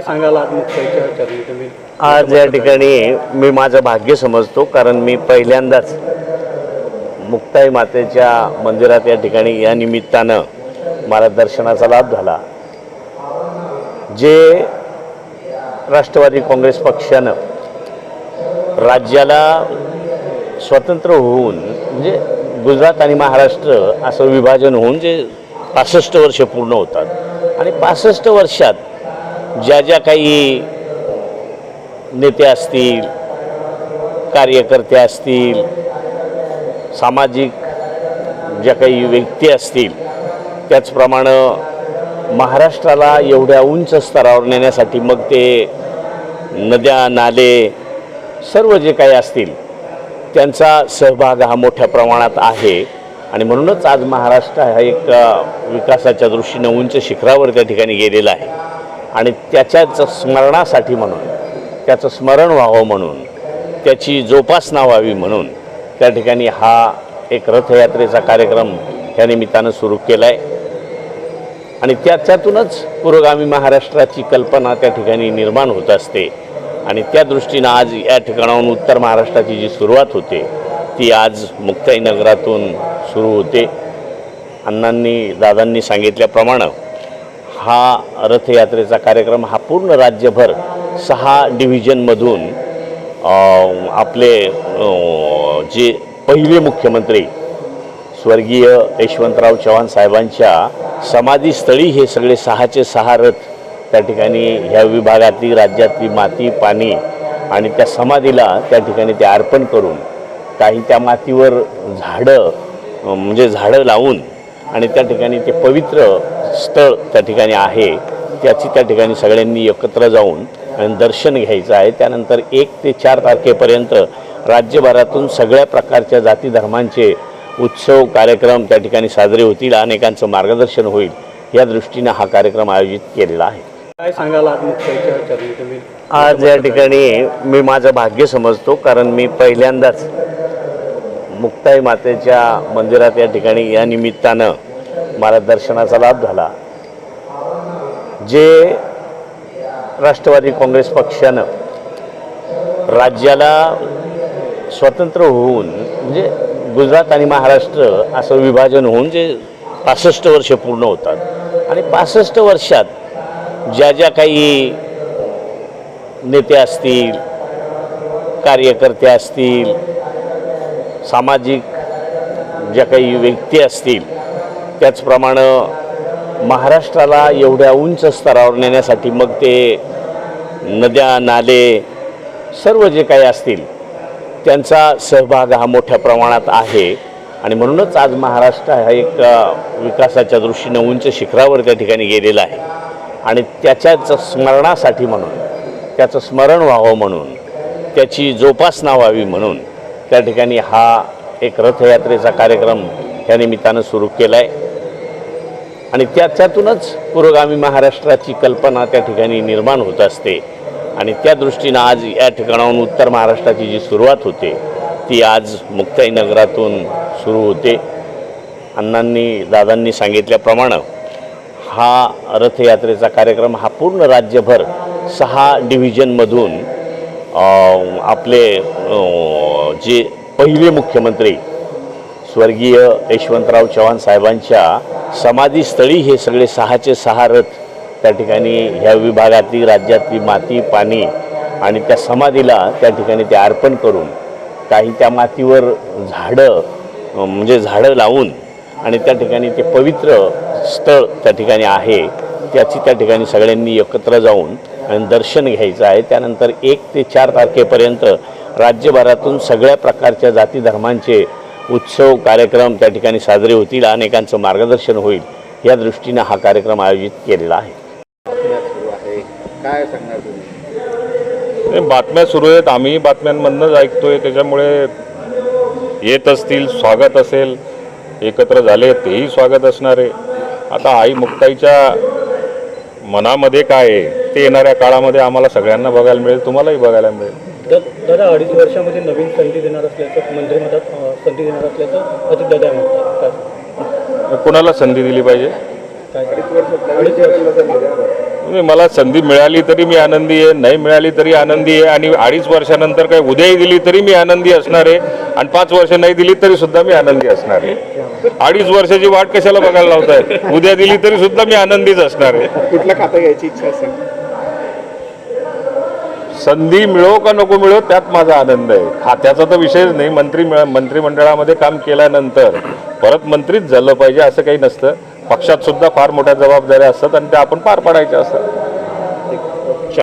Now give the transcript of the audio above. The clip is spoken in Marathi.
काय सांगाल आज मुक्ताईच्या चरणी? तुम्ही आज या ठिकाणी मी माझं भाग्य समजतो कारण मी पहिल्यांदाच मुक्ताई मातेच्या मंदिरात या ठिकाणी या निमित्तानं मला दर्शनाचा लाभ झाला. जे राष्ट्रवादी काँग्रेस पक्षानं राज्याला स्वतंत्र होऊन म्हणजे गुजरात आणि महाराष्ट्र असं विभाजन होऊन जे पासष्ट वर्ष पूर्ण होतात आणि पासष्ट वर्षात ज्या ज्या काही नेते असतील कार्यकर्ते असतील सामाजिक ज्या काही व्यक्ती असतील त्याचप्रमाणे महाराष्ट्राला एवढ्या उंच स्तरावर नेण्यासाठी मग ते नद्या नाले सर्व जे काही असतील त्यांचा सहभाग हा मोठ्या प्रमाणात आहे. आणि म्हणूनच आज महाराष्ट्र हा एक विकासाच्या दृष्टीनं उंच शिखरावर त्या ठिकाणी गेलेला आहे. आणि त्याच्याच स्मरणासाठी म्हणून त्याचं स्मरण व्हावं म्हणून त्याची जोपासना व्हावी म्हणून त्या ठिकाणी हा एक रथयात्रेचा कार्यक्रम ह्या निमित्तानं सुरू केला आहे आणि त्याच्यातूनच पुरोगामी महाराष्ट्राची कल्पना त्या ठिकाणी निर्माण होत असते. आणि त्या दृष्टीनं आज या ठिकाणाहून उत्तर महाराष्ट्राची जी सुरुवात होते ती आज मुक्ताईनगरातून सुरू होते. अण्णांनी दादांनी सांगितल्याप्रमाणे हा रथयात्रेचा कार्यक्रम हा पूर्ण राज्यभर सहा डिव्हिजनमधून आपले जे पहिले मुख्यमंत्री स्वर्गीय यशवंतराव चव्हाण साहेबांच्या समाधीस्थळी हे सगळे सहाचे सहा रथ त्या ठिकाणी ह्या विभागातली राज्यातली माती पाणी आणि त्या समाधीला त्या ठिकाणी ते अर्पण करून काही त्या मातीवर झाडं म्हणजे झाडं लावून आणि त्या ठिकाणी ते पवित्र स्थळ त्या ठिकाणी आहे त्याची त्या ठिकाणी सगळ्यांनी एकत्र जाऊन आणि दर्शन घ्यायचं आहे. त्यानंतर एक ते चार तारखेपर्यंत राज्यभरातून सगळ्या प्रकारच्या जाती धर्मांचे उत्सव कार्यक्रम त्या ठिकाणी साजरे होतील अनेकांचं मार्गदर्शन होईल. या दृष्टीनं हा कार्यक्रम आयोजित केलेला आहे. काय तुम्ही? आज या ठिकाणी मी माझं भाग्य समजतो कारण मी पहिल्यांदाच मुक्ताई मातेच्या मंदिरात या ठिकाणी या निमित्तानं मला दर्शनाचा लाभ झाला. जे राष्ट्रवादी काँग्रेस पक्षानं राज्याला स्वतंत्र होऊन म्हणजे गुजरात आणि महाराष्ट्र असं विभाजन होऊन जे पासष्ट वर्ष पूर्ण होतात आणि पासष्ट वर्षात ज्या ज्या काही नेते असतील कार्यकर्ते असतील सामाजिक ज्या काही व्यक्ती असतील त्याचप्रमाणे महाराष्ट्राला एवढ्या उंच स्तरावर नेण्यासाठी मग ते नद्या नाले सर्व जे काही असतील त्यांचा सहभाग हा मोठ्या प्रमाणात आहे. आणि म्हणूनच आज महाराष्ट्र हा एक विकासाच्या दृष्टीनं उंच शिखरावर त्या ठिकाणी गेलेला आहे. आणि त्याच्याच स्मरणासाठी म्हणून त्याचं स्मरण व्हावं म्हणून त्याची जोपासना व्हावी म्हणून त्या ठिकाणी हा एक रथयात्रेचा कार्यक्रम ह्या निमित्तानं सुरू केला आहे आणि त्याच्यातूनच पुरोगामी महाराष्ट्राची कल्पना त्या ठिकाणी निर्माण होत असते. आणि त्या दृष्टीनं आज या ठिकाणाहून उत्तर महाराष्ट्राची जी सुरुवात होते ती आज मुक्ताई नगरातून सुरू होते. अण्णांनी दादांनी सांगितल्याप्रमाणे हा रथयात्रेचा कार्यक्रम हा पूर्ण राज्यभर सहा डिव्हिजनमधून आपले जे पहिले मुख्यमंत्री स्वर्गीय यशवंतराव चव्हाण साहेबांच्या समाधीस्थळी हे सगळे सहाचे सहा रथ त्या ठिकाणी ह्या विभागातली राज्यातली माती पाणी आणि त्या समाधीला त्या ठिकाणी ते अर्पण करून काही त्या मातीवर झाडं म्हणजे झाडं लावून आणि त्या ठिकाणी ते पवित्र स्थळ त्या ठिकाणी आहे त्याची त्या ठिकाणी सगळ्यांनी एकत्र जाऊन दर्शन घ्यायचं आहे. त्यानंतर एक ते चार तारखेपर्यंत राज्यभरातून सगळ्या प्रकारच्या जाती धर्मांचे उत्सव कार्यक्रम त्या ठिकाणी साजरे होतील. अनेकांचं मार्गदर्शन होईल. या दृष्टीनं हा कार्यक्रम आयोजित केलेला आहे. काय सांगणार बातम्या सुरू आहेत. आम्ही बातम्यांमधनंच ऐकतोय. त्याच्यामुळे येत असतील स्वागत असेल एकत्र झाले तेही स्वागत असणार. आहे आता आई मुक्ताईच्या मनामध्ये काय आहे? ते येणाऱ्या काळामध्ये आम्हाला सगळ्यांना बघायला मिळेल तुम्हालाही बघायला मिळेल. दादा अडीच वर्षामध्ये नवीन संधी देणार असल्याचं मंत्रिमंडळात संधी देणार असल्याचं अजित दादा म्हणतात. कुणाला संधी दिली पाहिजे? अडीच वर्ष मला संधी मिळाली तरी मी आनंदी आहे नाही मिळाली तरी आनंदी आहे आणि अडीच वर्षानंतर काही उद्याही दिली तरी मी आनंदी असणार आहे आणि पाच वर्ष नाही दिली तरी सुद्धा मी आनंदी असणार आहे. अडीच वर्षाची वाट कशाला बघायला लावताय? उद्या दिली तरी सुद्धा मी आनंदीच असणार आहे. कुठलं खातं घ्यायची इच्छा असेल? संधी मिळो का नको मिळो त्यात माझा आनंद आहे. खात्याचा तर विषयच नाही. मंत्री मंत्रिमंडळामध्ये काम केल्यानंतर परत मंत्रीच झालं पाहिजे असं काही नसतं. पक्षात सुद्धा फार मोठ्या जबाबदाऱ्या असतात आणि त्या आपण पार पाडायच्या असतात.